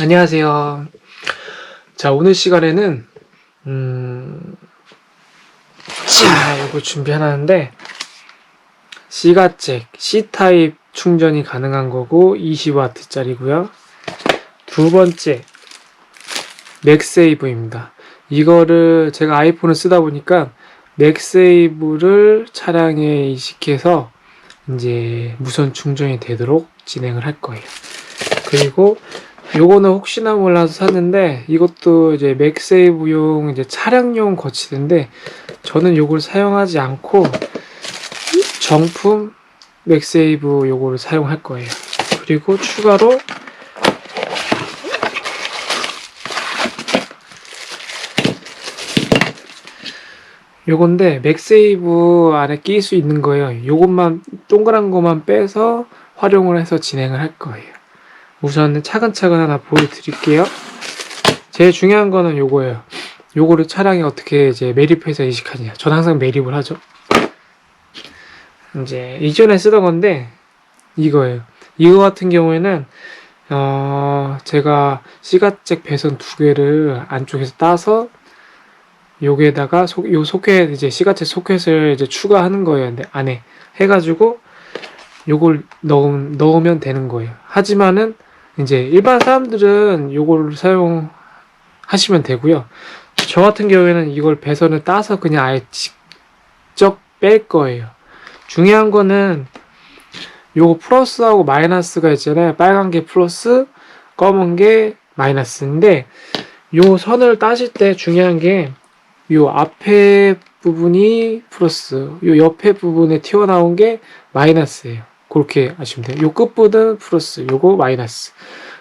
안녕하세요. 자, 오늘 시간에는, 음, 자, 이거 준비해놨는데, C가잭, C타입 충전이 가능한 거고, 20W짜리고요 두 번째, 맥세이브입니다. 이거를 제가 아이폰을 쓰다 보니까, 맥세이브를 차량에 이식해서, 이제 무선 충전이 되도록 진행을 할 거예요. 그리고 요거는 혹시나 몰라서 샀는데 이것도 이제 맥세이브용 이제 차량용 거치대인데 저는 요걸 사용하지 않고 정품 맥세이브 요거를 사용할 거예요. 그리고 추가로 요건데 맥세이브 안에 끼일 수 있는 거예요. 요것만 동그란 것만 빼서 활용을 해서 진행을 할 거예요. 우선 차근차근 하나 보여드릴게요. 제일 중요한 거는 요거예요. 요거를 차량에 어떻게 이제 매립해서 이식하냐. 전 항상 매립을 하죠. 이제 이전에 쓰던 건데 이거예요. 이거 같은 경우에는 어 제가 시가잭 배선 두 개를 안쪽에서 따서 여기에다가 소, 요 소켓 이제 시가잭 소켓을 이제 추가하는 거예요. 근데 안에 해가지고 요걸 넣, 넣으면 되는 거예요. 하지만은 이제 일반 사람들은 요걸 사용하시면 되고요. 저 같은 경우에는 이걸 배선을 따서 그냥 아예 직접 뺄 거예요. 중요한 거는 요거 플러스하고 마이너스가 있잖아요. 빨간 게 플러스, 검은 게 마이너스인데 요 선을 따실 때 중요한 게 요 앞에 부분이 플러스, 요 옆에 부분에 튀어나온 게 마이너스예요. 그렇게 아시면 돼요. 요 끝부분 플러스, 요거 마이너스.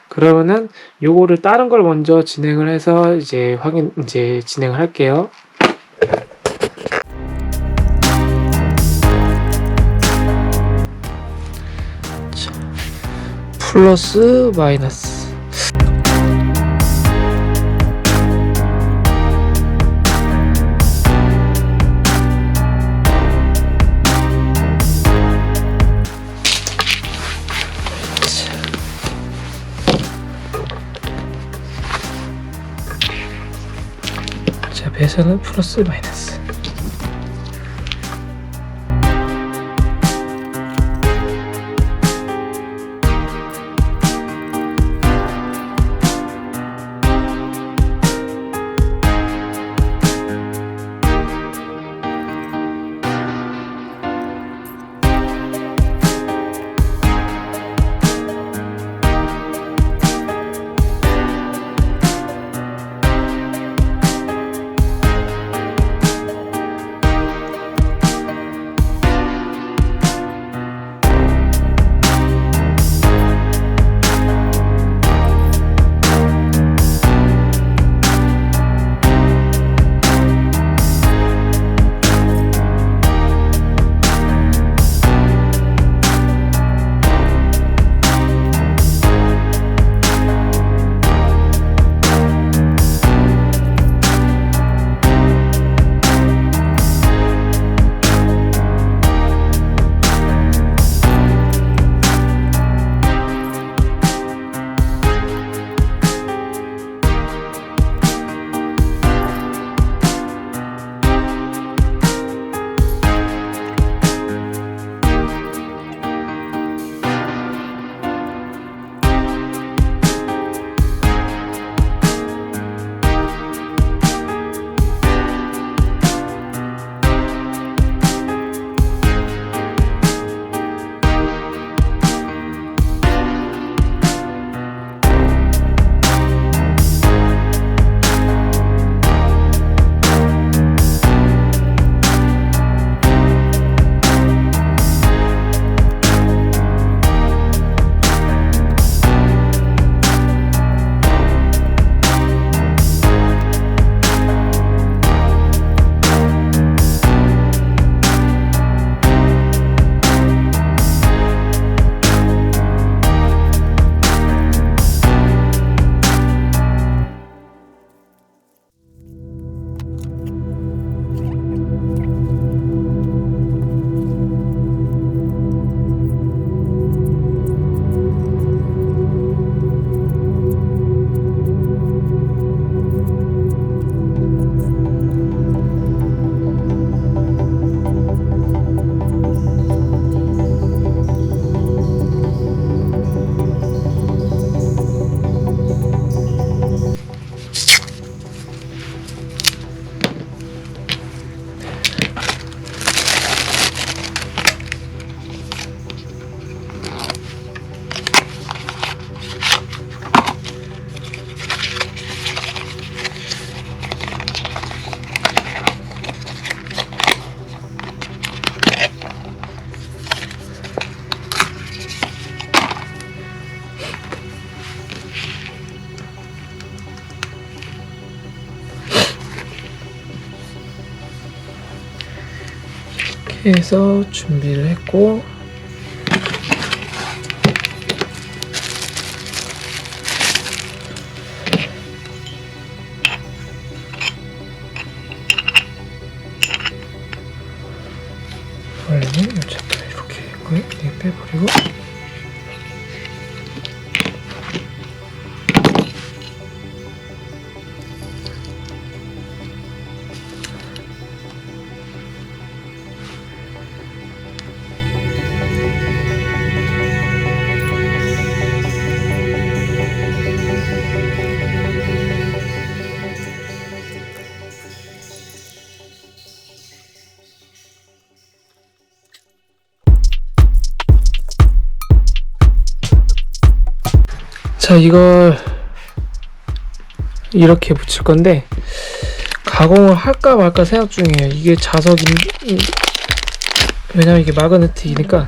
그러면은 요거를 다른 걸 먼저 진행을 해서 이제 확인 이제 진행을 할게요. 자, 플러스 마이너스. 자, 배선은 플러스 마이너스. 해서 준비를 했고 자 이걸 이렇게 붙일 건데 가공을 할까 말까 생각 중이에요. 이게 자석이 왜냐면 이게 마그네틱이니까.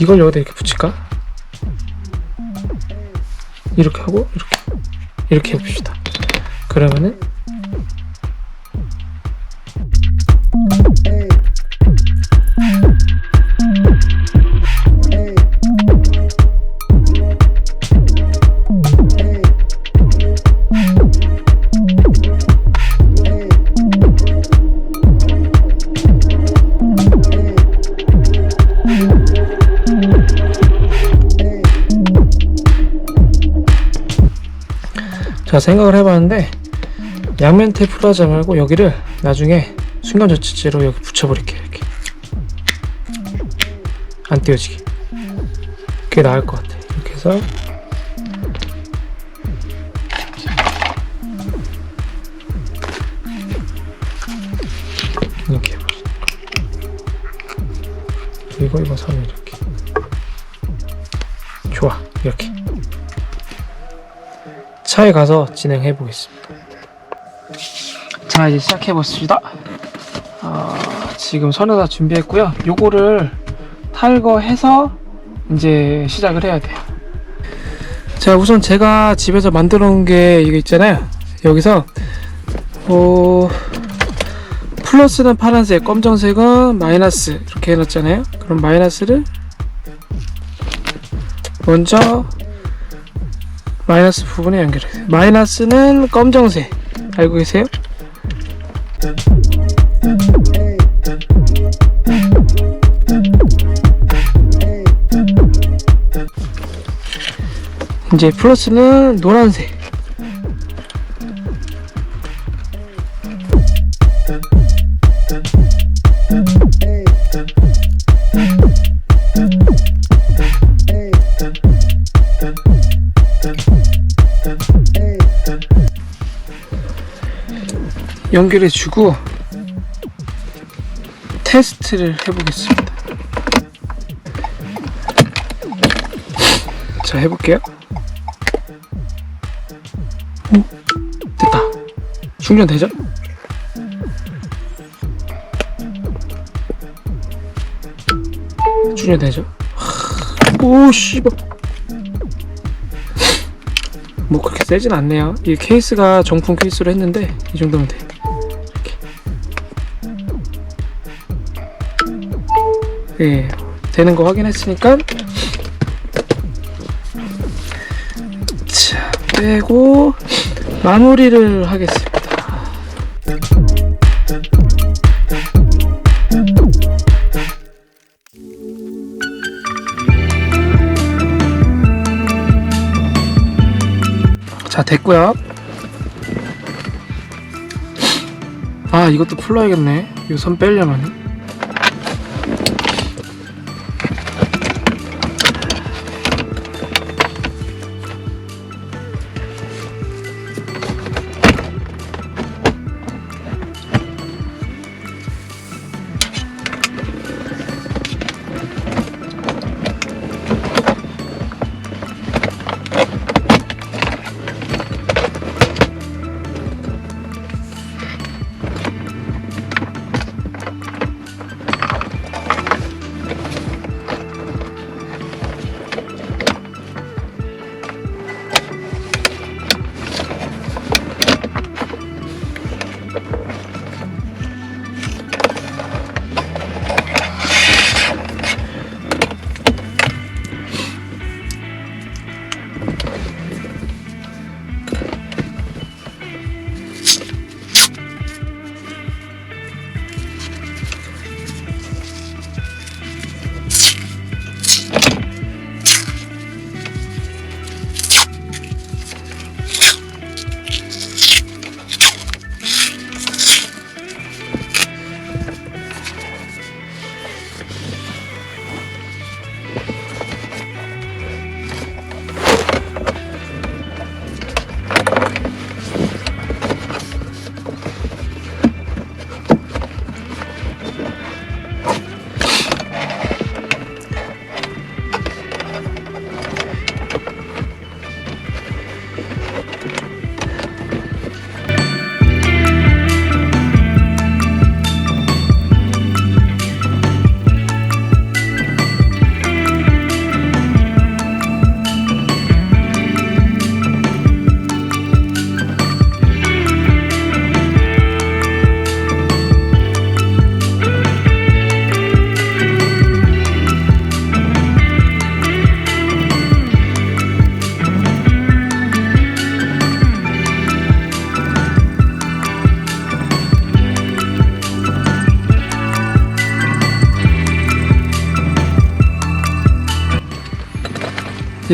이걸 여기다 이렇게 붙일까? 이렇게 하고 이렇게 이렇게 해봅시다. 그러면은 자 생각을 해봤는데 양면 테이프로 하지 말고 여기를 나중에 순간접착제로 여기 붙여버릴게요 이렇게. 안 띄어지게. 그게 나을 것 같아. 이렇게 해서. 이렇게 거 그리고 이거 선을 차에 가서 진행해 보겠습니다. 자 이제 시작해 봅시다. 어, 지금 선을 다 준비했고요. 요거를 탈거해서 이제 시작을 해야 돼요. 자 우선 제가 집에서 만들어 놓은 게 이거 있잖아요. 여기서 어, 플러스는 파란색, 검정색은 마이너스 이렇게 해놨잖아요. 그럼 마이너스를 먼저 마이너스 부분에 연결해요. 마이너스는 검정색. 알고 계세요? 이제 플러스는 노란색. 연결해 주고 테스트를 해보겠습니다. 자, 해볼게요. 오, 됐다. 충전되죠? 충전되죠? 하, 오, 씨발. 뭐 그렇게 세진 않네요. 이 케이스가 정품 케이스로 했는데 이 정도면 돼. 예, 되는 거 확인했으니까 자, 빼고 마무리를 하겠습니다. 자, 됐고요. 아, 이것도 풀어야겠네. 이거 선 빼려면.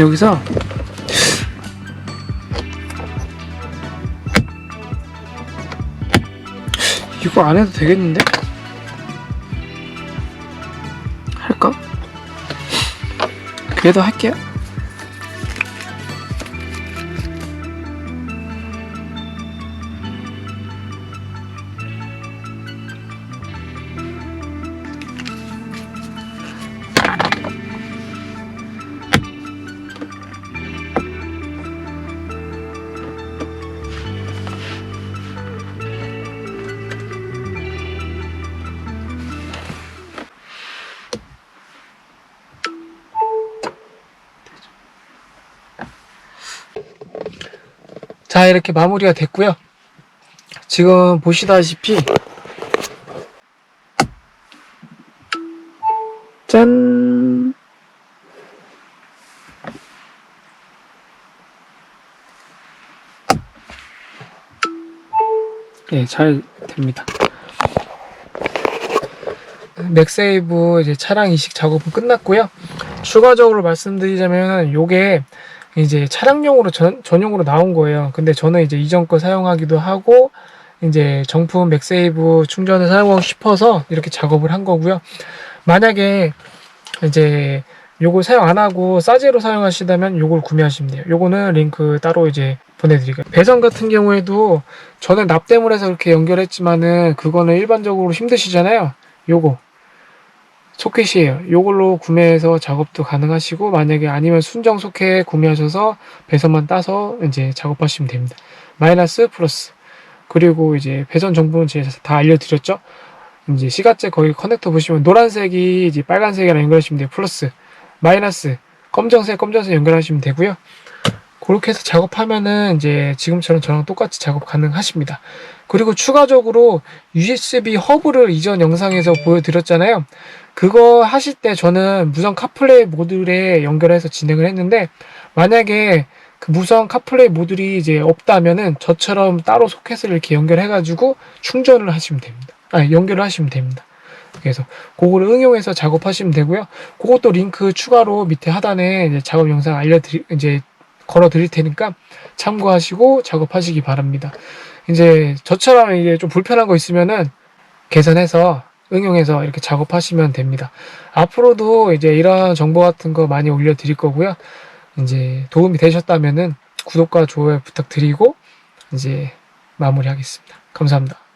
여기서 이거 안 해도 되겠는데? 할까? 그래도 할게요. 자, 이렇게 마무리가 됐고요. 지금 보시다시피 짠! 네, 잘 됩니다. 맥세이브 이제 차량 이식 작업은 끝났고요. 추가적으로 말씀드리자면 요게 이제 차량용으로 전, 전용으로 나온 거예요. 근데 저는 이제 이전 거 사용하기도 하고 이제 정품 맥세이브 충전을 사용하고 싶어서 이렇게 작업을 한 거고요. 만약에 이제 요거 사용 안 하고 싸제로 사용하시다면 요걸 구매하시면 돼요. 요거는 링크 따로 이제 보내드릴게요. 배선 같은 경우에도 저는 납땜을 해서 이렇게 연결했지만은 그거는 일반적으로 힘드시잖아요. 요거 소켓이에요. 요걸로 구매해서 작업도 가능하시고 만약에 아니면 순정 소켓 구매하셔서 배선만 따서 이제 작업하시면 됩니다. 마이너스 플러스 그리고 이제 배선 정보는 제가 다 알려드렸죠. 이제 시가째 거기 커넥터 보시면 노란색이 이제 빨간색이랑 연결하시면 돼요. 플러스 마이너스 검정색 검정색 연결하시면 되고요. 그렇게 해서 작업하면은 이제 지금처럼 저랑 똑같이 작업 가능하십니다. 그리고 추가적으로 USB 허브를 이전 영상에서 보여드렸잖아요. 그거 하실 때 저는 무선 카플레이 모듈에 연결해서 진행을 했는데 만약에 그 무선 카플레이 모듈이 이제 없다면은 저처럼 따로 소켓을 이렇게 연결해가지고 충전을 하시면 됩니다. 아, 연결을 하시면 됩니다. 그래서 그거를 응용해서 작업하시면 되고요. 그것도 링크 추가로 밑에 하단에 이제 작업 영상 알려드리 이제 걸어 드릴 테니까 참고하시고 작업하시기 바랍니다. 이제 저처럼 이게 좀 불편한 거 있으면은 개선해서 응용해서 이렇게 작업하시면 됩니다. 앞으로도 이제 이런 정보 같은 거 많이 올려 드릴 거고요. 이제 도움이 되셨다면은 구독과 좋아요 부탁드리고 이제 마무리하겠습니다. 감사합니다.